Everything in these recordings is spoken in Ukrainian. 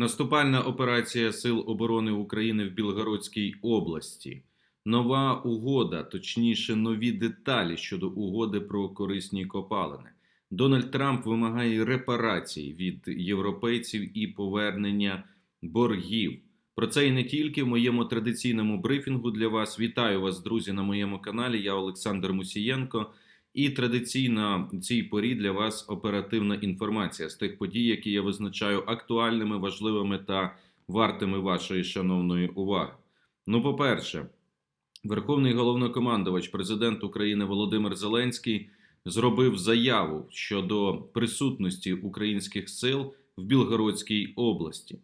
Наступальна операція Сил оборони України в Білгородській області. Нова угода, точніше, нові деталі щодо угоди про корисні копалини. Дональд Трамп вимагає репарацій від європейців і повернення боргів. Про це і не тільки в моєму традиційному брифінгу для вас. Вітаю вас, друзі, на моєму каналі. Я Олександр Мусієнко. І традиційна в цій порі для вас оперативна інформація з тих подій, які я визначаю актуальними, важливими та вартими вашої шановної уваги. Ну, по-перше, Верховний головнокомандувач, президент України Володимир Зеленський зробив заяву щодо присутності українських сил в Білгородській області.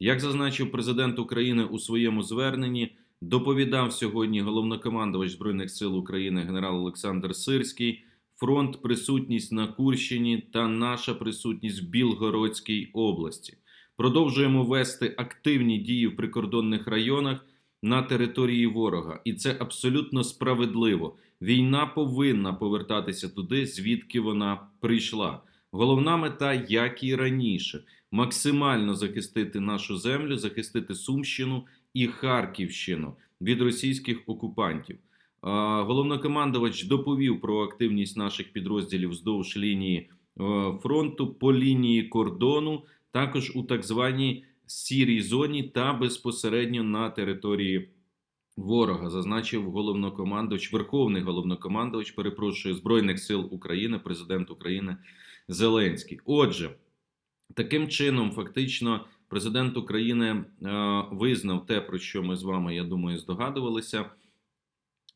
Як зазначив президент України у своєму зверненні, доповідав сьогодні головнокомандувач Збройних сил України генерал Олександр Сирський. Фронт, присутність на Курщині та наша присутність в Білгородській області. Продовжуємо вести активні дії в прикордонних районах на території ворога, і це абсолютно справедливо. Війна повинна повертатися туди, звідки вона прийшла. Головна мета, як і раніше, максимально захистити нашу землю, захистити Сумщину і Харківщину від російських окупантів. Головнокомандувач доповів про активність наших підрозділів вздовж лінії е, фронту по лінії кордону, також у так званій сірій зоні та безпосередньо на території ворога, зазначив головнокомандувач, верховний головнокомандувач, перепрошую Збройних сил України, президент України Зеленський. Отже, таким чином, фактично, президент України е, визнав те, про що ми з вами, я думаю, здогадувалися,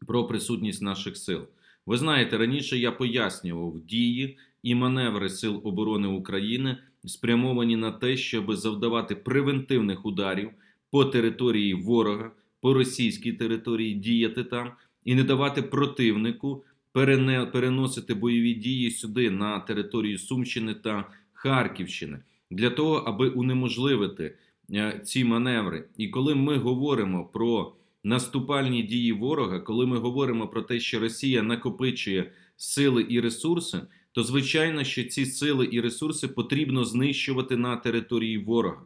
про присутність наших сил. Ви знаєте, раніше я пояснював дії і маневри Сил оборони України спрямовані на те, щоб завдавати превентивних ударів по території ворога, по російській території діяти там і не давати противнику переносити бойові дії сюди на територію Сумщини та Харківщини для того, аби унеможливити е, ці маневри. І коли ми говоримо про наступальні дії ворога, коли ми говоримо про те, що Росія накопичує сили і ресурси, то звичайно, що ці сили і ресурси потрібно знищувати на території ворога.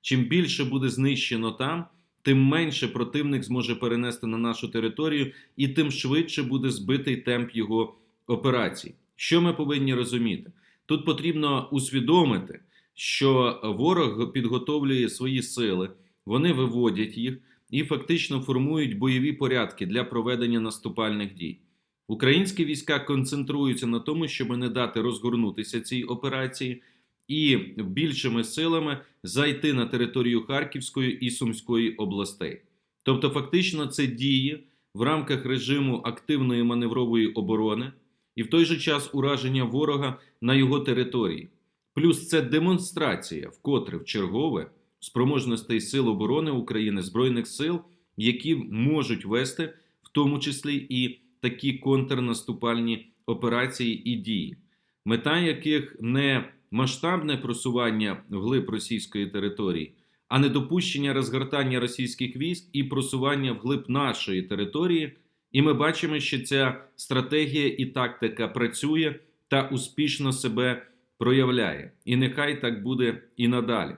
Чим більше буде знищено там, тим менше противник зможе перенести на нашу територію, і тим швидше буде збитий темп його операцій. Що ми повинні розуміти? Тут потрібно усвідомити, що ворог підготовлює свої сили, вони виводять їх і фактично формують бойові порядки для проведення наступальних дій. Українські війська концентруються на тому, щоб не дати розгорнутися цій операції і більшими силами зайти на територію Харківської і Сумської областей. Тобто, фактично, це дії в рамках режиму активної маневрової оборони і в той же час ураження ворога на його території. Плюс це демонстрація, вкотре в чергове спроможностей Сил оборони України, Збройних сил, які можуть вести в тому числі і такі контрнаступальні операції і дії, мета яких не масштабне просування вглиб російської території, а не допущення розгортання російських військ і просування вглиб нашої території. І ми бачимо, що ця стратегія і тактика працює та успішно себе проявляє. І нехай так буде і надалі.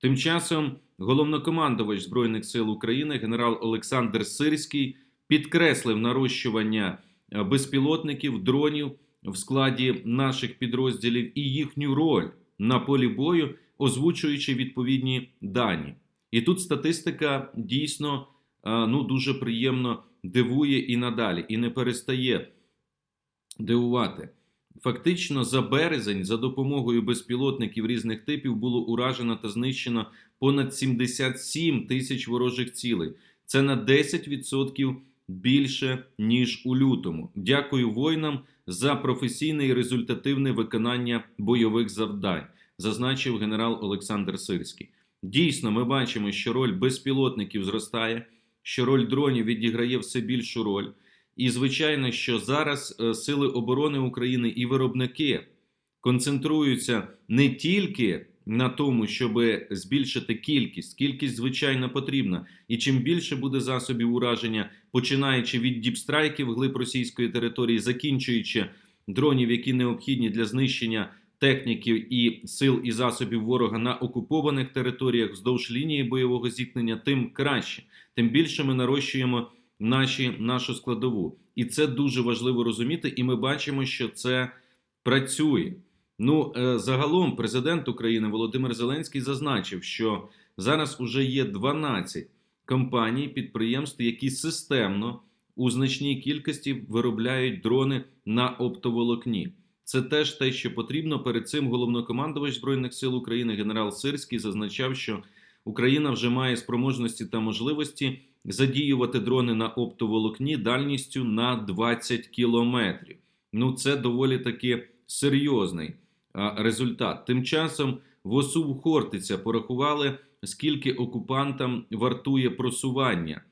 Тим часом головнокомандувач Збройних сил України генерал Олександр Сирський підкреслив нарощування е, безпілотників, дронів в складі наших підрозділів і їхню роль на полі бою, озвучуючи відповідні дані. І тут статистика дійсно е, ну, дуже приємно дивує і надалі, і не перестає дивувати. Фактично, за березень за допомогою безпілотників різних типів було уражено та знищено понад 77 тисяч ворожих цілей. Це на 10% більше ніж у лютому. Дякую воїнам за професійне і результативне виконання бойових завдань, зазначив генерал Олександр Сирський. Дійсно, ми бачимо, що роль безпілотників зростає, що роль дронів відіграє все більшу роль. І звичайно, що зараз е, сили оборони України і виробники концентруються не тільки на тому, щоб збільшити кількість. Кількість звичайно потрібна. І чим більше буде засобів ураження, починаючи від діпстрайків глиб російської території, закінчуючи дронів, які необхідні для знищення техніки і сил і засобів ворога на окупованих територіях вздовж лінії бойового зіткнення, тим краще, тим більше ми нарощуємо наші, нашу складову. І це дуже важливо розуміти. І ми бачимо, що це працює. Ну, е, загалом, президент України Володимир Зеленський зазначив, що зараз уже є 12 компаній, підприємств, які системно у значній кількості виробляють дрони на оптоволокні. Це теж те, що потрібно. Перед цим головнокомандувач збройних сил України генерал Сирський зазначав, що Україна вже має спроможності та можливості задіювати дрони на оптоволокні дальністю на 20 кілометрів. Ну, це доволі таки серйозний результат. Тим часом в ОСУ Хортиця порахували, скільки окупантам вартує просування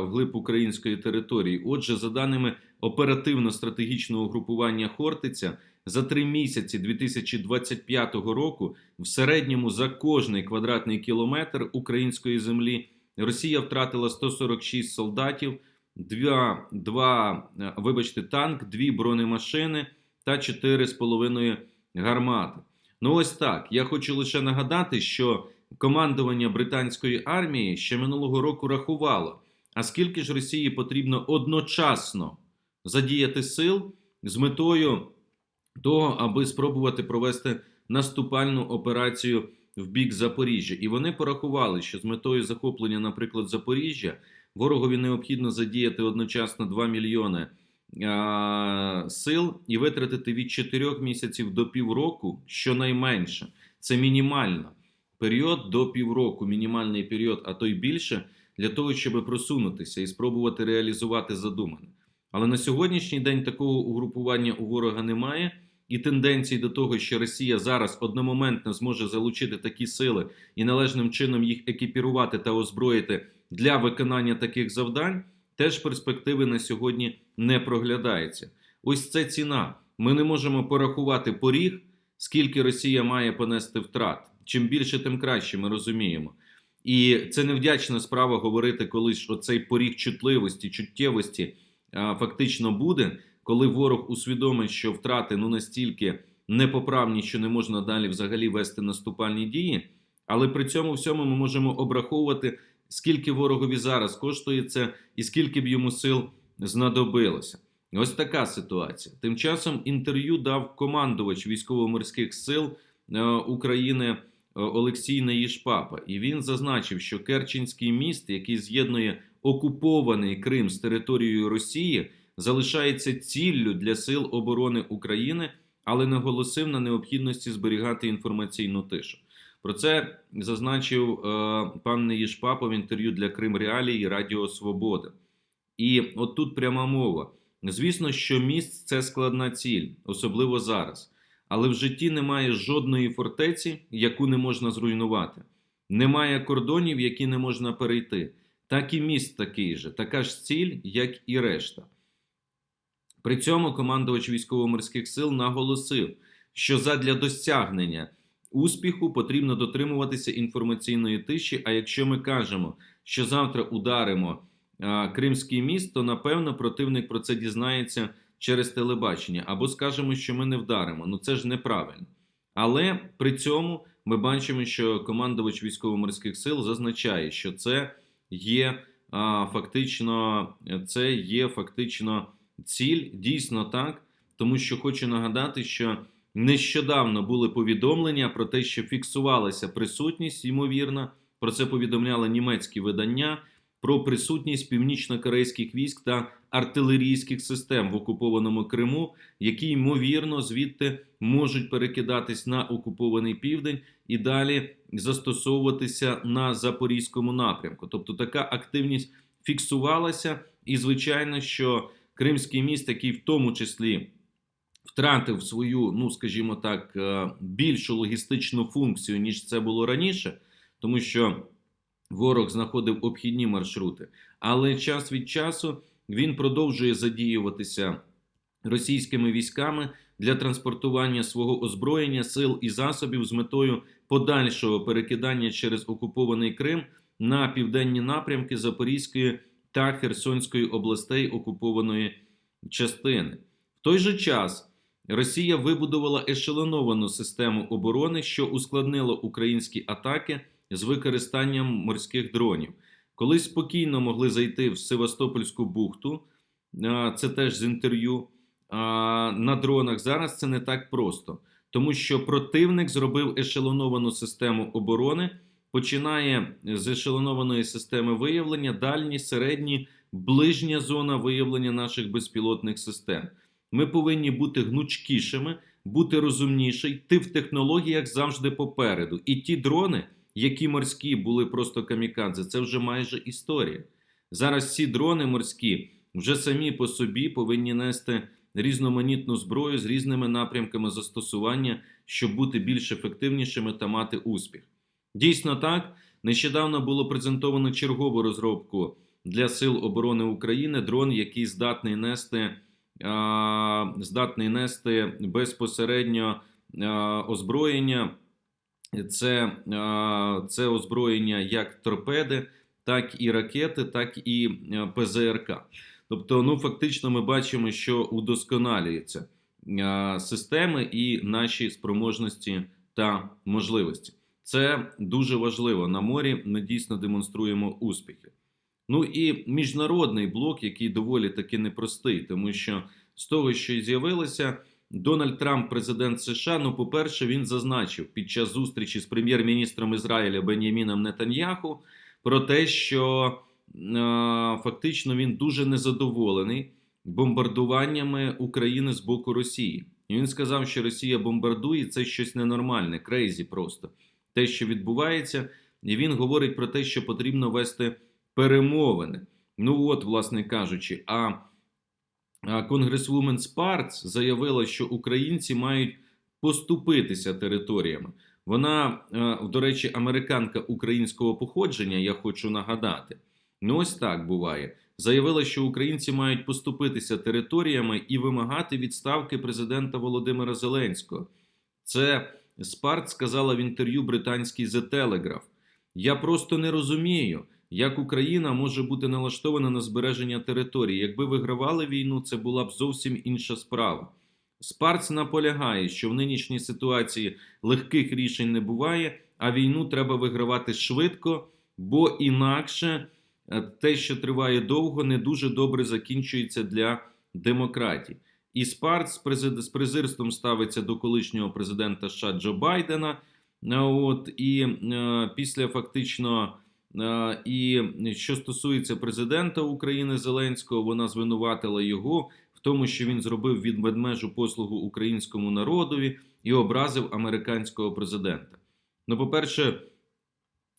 вглиб української території. Отже, за даними оперативно-стратегічного групування Хортиця, за три місяці 2025 року в середньому за кожний квадратний кілометр української землі Росія втратила 146 солдатів, два, два е, вибачте, танк, дві бронемашини та 4,5 гармати. Ну ось так. Я хочу лише нагадати, що командування британської армії ще минулого року рахувало, а скільки ж Росії потрібно одночасно задіяти сил з метою того, аби спробувати провести наступальну операцію в бік Запоріжжя. І вони порахували, що з метою захоплення, наприклад, Запоріжжя, ворогові необхідно задіяти одночасно 2 мільйони а, сил і витратити від 4 місяців до півроку, щонайменше. Це мінімально. Період до півроку, мінімальний період, а то й більше, для того, щоб просунутися і спробувати реалізувати задумане. Але на сьогоднішній день такого угрупування у ворога немає, і тенденції до того, що Росія зараз одномоментно зможе залучити такі сили і належним чином їх екіпірувати та озброїти для виконання таких завдань, теж перспективи на сьогодні не проглядаються. Ось це ціна. Ми не можемо порахувати поріг, скільки Росія має понести втрат. Чим більше, тим краще, ми розуміємо. І це невдячна справа говорити, коли ж оцей поріг чутливості, чуттєвості а, фактично буде, коли ворог усвідомить, що втрати ну настільки непоправні, що не можна далі взагалі вести наступальні дії. Але при цьому всьому ми можемо обраховувати, скільки ворогові зараз коштує це і скільки б йому сил знадобилося. Ось така ситуація. Тим часом інтерв'ю дав командувач військово-морських сил е, України е, Олексій Наїшпапа, і він зазначив, що Керченський міст, який з'єднує окупований Крим з територією Росії, залишається ціллю для сил оборони України, але наголосив на необхідності зберігати інформаційну тишу. Про це зазначив е, пан Неїшпапа в інтерв'ю для Крим Реалії і Радіо Свобода. І от тут пряма мова. Звісно, що міст це складна ціль, особливо зараз. Але в житті немає жодної фортеці, яку не можна зруйнувати. Немає кордонів, які не можна перейти. Так і міст такий же, така ж ціль, як і решта. При цьому командувач військово-морських сил наголосив, що задля досягнення успіху потрібно дотримуватися інформаційної тиші. А якщо ми кажемо, що завтра ударимо а, Кримський міст, то напевно противник про це дізнається через телебачення, або скажемо, що ми не вдаримо. Ну це ж неправильно. Але при цьому ми бачимо, що командувач військово-морських сил зазначає, що це є а, фактично, це є фактично ціль, дійсно так, тому що хочу нагадати, що нещодавно були повідомлення про те, що фіксувалася присутність, ймовірно, про це повідомляли німецькі видання. Про присутність північно-корейських військ та артилерійських систем в окупованому Криму, які ймовірно звідти можуть перекидатись на окупований південь і далі застосовуватися на запорізькому напрямку. Тобто така активність фіксувалася, і звичайно, що Кримський міст, який в тому числі втратив свою, ну скажімо так, е, більшу логістичну функцію, ніж це було раніше, тому що ворог знаходив обхідні маршрути, але час від часу він продовжує задіюватися російськими військами для транспортування свого озброєння, сил і засобів з метою подальшого перекидання через окупований Крим на південні напрямки Запорізької та Херсонської областей окупованої частини. В той же час Росія вибудувала ешелоновану систему оборони, що ускладнило українські атаки з використанням морських дронів. Колись спокійно могли зайти в Севастопольську бухту, це теж з інтерв'ю. На дронах зараз це не так просто, тому що противник зробив ешелоновану систему оборони, починає з ешелонованої системи виявлення, дальні, середні, ближня зона виявлення наших безпілотних систем. Ми повинні бути гнучкішими, бути розумніші, йти в технологіях завжди попереду. І ті дрони, які морські були просто камікадзе, це вже майже історія. Зараз ці дрони морські вже самі по собі повинні нести різноманітну зброю з різними напрямками застосування, щоб бути більш ефективнішими та мати успіх. Дійсно так, нещодавно було презентовано чергову розробку для Сил оборони України дрон, який здатний нести, здатний нести безпосередньо озброєння. Це, це озброєння як торпеди, так і ракети, так і ПЗРК. Тобто, ну фактично, ми бачимо, що удосконалюються а, системи і наші спроможності та можливості. Це дуже важливо. На морі ми дійсно демонструємо успіхи. Ну і міжнародний блок, який доволі таки непростий, тому що з того, що й з'явилося, Дональд Трамп, президент США, ну, по-перше, він зазначив під час зустрічі з прем'єр-міністром Ізраїля Беняміном Нетаньяху про те, що е, фактично він дуже незадоволений бомбардуваннями України з боку Росії. І він сказав, що Росія бомбардує це щось ненормальне, крейзі просто те, що відбувається, і він говорить про те, що потрібно вести перемовини. Ну от, власне кажучи, а конгресвумен Спарц заявила, що українці мають поступитися територіями. Вона, е, до речі, американка українського походження, я хочу нагадати. Ну, ось так буває. Заявила, що українці мають поступитися територіями і вимагати відставки президента Володимира Зеленського. Це Спарт сказала в інтерв'ю британський The Telegraph. Я просто не розумію, як Україна може бути налаштована на збереження території. Якби вигравали війну, це була б зовсім інша справа. Спарц наполягає, що в нинішній ситуації легких рішень не буває, а війну треба вигравати швидко, бо інакше е, те, що триває довго, не дуже добре закінчується для демократії. І Спарц з презирством ставиться до колишнього президента США Джо Байдена. От і е, після фактично, е, і що стосується президента України Зеленського, вона звинуватила його в тому, що він зробив від ведмежу послугу українському народові і образив американського президента. Ну, по-перше,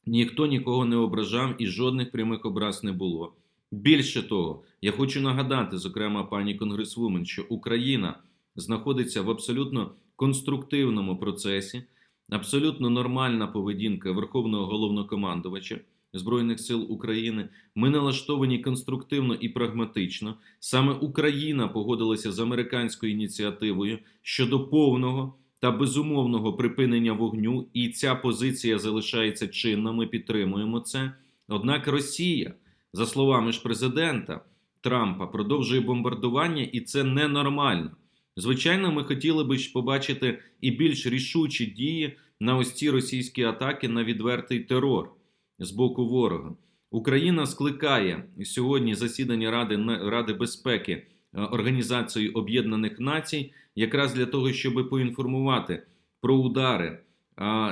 ніхто нікого не ображав і жодних прямих образ не було. Більше того, я хочу нагадати, зокрема, пані Конгресвумен, що Україна знаходиться в абсолютно конструктивному процесі, абсолютно нормальна поведінка Верховного головнокомандувача Збройних сил України. Ми налаштовані конструктивно і прагматично. Саме Україна погодилася з американською ініціативою щодо повного та безумовного припинення вогню, і ця позиція залишається чинна. Ми підтримуємо це. Однак Росія. За словами ж президента Трампа, продовжує бомбардування, і це ненормально. Звичайно, ми хотіли би побачити і більш рішучі дії на ось ці російські атаки на відвертий терор з боку ворога. Україна скликає сьогодні засідання Ради Ради безпеки е, Організації Об'єднаних Націй, якраз для того, щоб поінформувати про удари,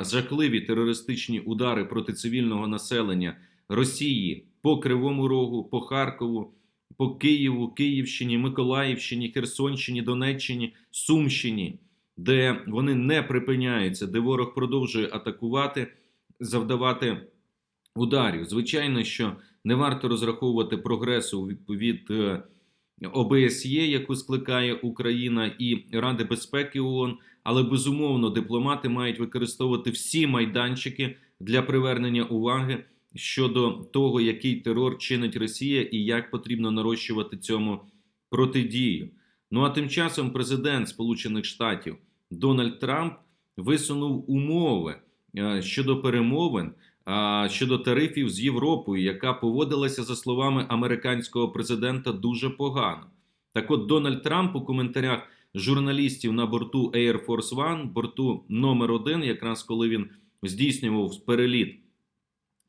жахливі терористичні удари проти цивільного населення Росії по Кривому Рогу, по Харкову, по Києву, Київщині, Миколаївщині, Херсонщині, Донеччині, Сумщині, де вони не припиняються, де ворог продовжує атакувати, завдавати ударів. Звичайно, що не варто розраховувати прогресу від е, ОБСЄ, яку скликає Україна і Ради безпеки ООН, але безумовно дипломати мають використовувати всі майданчики для привернення уваги щодо того, який терор чинить Росія і як потрібно нарощувати цьому протидію. Ну а тим часом президент Сполучених Штатів Дональд Трамп висунув умови е, щодо перемовин. Щодо тарифів з Європою, яка поводилася за словами американського президента дуже погано. Так, от Дональд Трамп у коментарях журналістів на борту Air Force One, борту номер один, якраз коли він здійснював переліт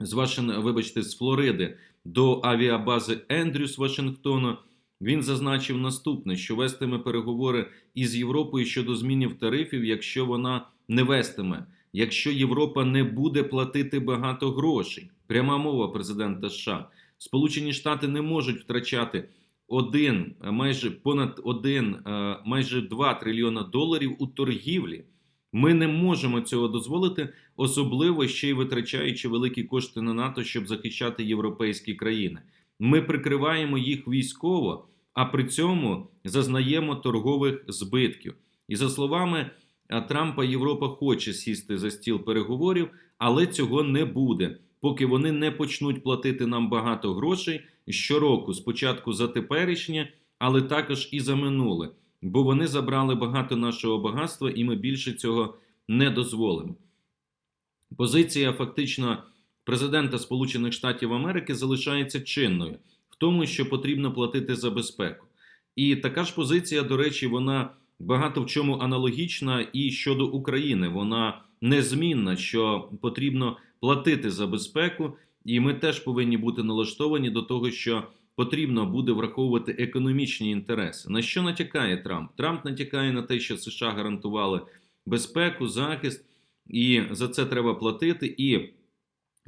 з Вашин... вибачте, з Флориди до авіабази Ендрюс Вашингтона. Він зазначив наступне: що вестиме переговори із Європою щодо змінів тарифів, якщо вона не вестиме, якщо Європа не буде платити багато грошей. Пряма мова президента США. Сполучені Штати не можуть втрачати один, майже понад один, е, майже 2 трильйона доларів у торгівлі. Ми не можемо цього дозволити, особливо ще й витрачаючи великі кошти на НАТО, щоб захищати європейські країни. Ми прикриваємо їх військово, а при цьому зазнаємо торгових збитків. І за словами Трампа, Європа хоче сісти за стіл переговорів, але цього не буде, поки вони не почнуть платити нам багато грошей щороку, спочатку за теперішнє, але також і за минуле. Бо вони забрали багато нашого багатства, і ми більше цього не дозволимо. Позиція фактично президента Сполучених Штатів Америки залишається чинною в тому, що потрібно платити за безпеку. І така ж позиція, до речі, вона багато в чому аналогічна і щодо України. Вона незмінна, що потрібно платити за безпеку, і ми теж повинні бути налаштовані до того, що потрібно буде враховувати економічні інтереси. На що натякає Трамп? Трамп натякає на те, що США гарантували безпеку, захист, і за це треба платити. І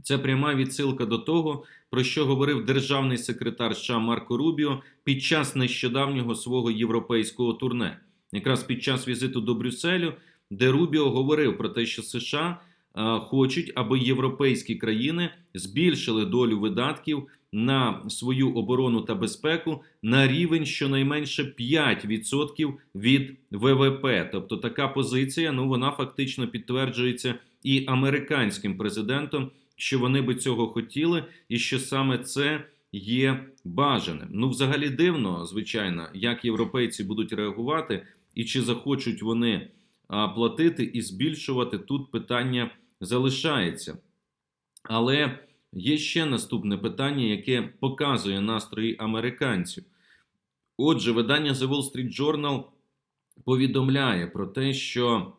це пряма відсилка до того, про що говорив державний секретар США Марко Рубіо під час нещодавнього свого європейського турне, якраз під час візиту до Брюсселю, де Рубіо говорив про те, що США хочуть, аби європейські країни збільшили долю видатків на свою оборону та безпеку на рівень щонайменше 5% від ВВП. Тобто така позиція, ну вона фактично підтверджується і американським президентом, що вони би цього хотіли, і що саме це є бажаним. Ну, взагалі дивно, звичайно, як європейці будуть реагувати, і чи захочуть вони платити і збільшувати тут питання залишається. Але є ще наступне питання, яке показує настрої американців. Отже, видання The Wall Street Journal повідомляє про те, що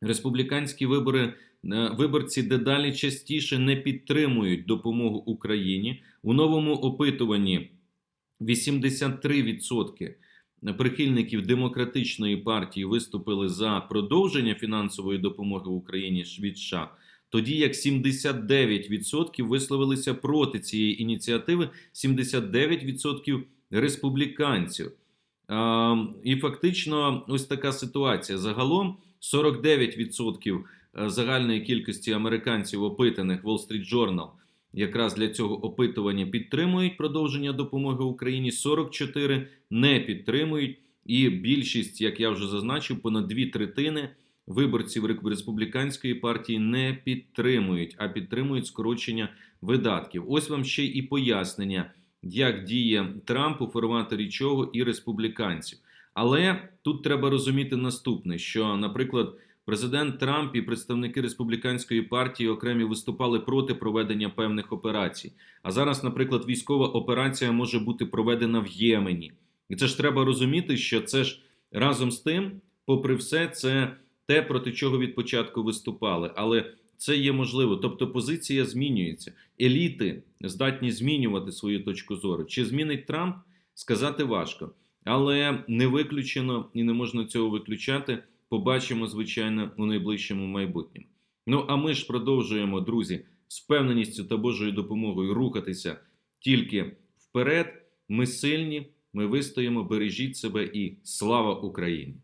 республіканські вибори, е, виборці дедалі частіше не підтримують допомогу Україні. У новому опитуванні 83% прихильників демократичної партії виступили за продовження фінансової допомоги Україні від США, тоді як 79% висловилися проти цієї ініціативи, 79% республіканців. І фактично, ось така ситуація. Загалом 49% загальної кількості американців, опитаних Wall Street Journal, якраз для цього опитування підтримують продовження допомоги Україні. 44 не підтримують, і більшість, як я вже зазначив, понад дві третини виборців республіканської партії не підтримують, а підтримують скорочення видатків. Ось вам ще і пояснення, як діє Трамп у форматорі чого і республіканців. Але тут треба розуміти наступне: що, наприклад, президент Трамп і представники республіканської партії окремі виступали проти проведення певних операцій. А зараз, наприклад, військова операція може бути проведена в Ємені, і це ж треба розуміти, що це ж разом з тим, попри все, це те, проти чого від початку виступали. Але це є можливо. Тобто позиція змінюється. Еліти здатні змінювати свою точку зору. Чи змінить Трамп? Сказати важко. Але не виключено і не можна цього виключати. Побачимо, звичайно, у найближчому майбутньому. Ну а ми ж продовжуємо, друзі, з впевненістю та Божою допомогою рухатися тільки вперед. Ми сильні, ми вистоїмо, бережіть себе і слава Україні!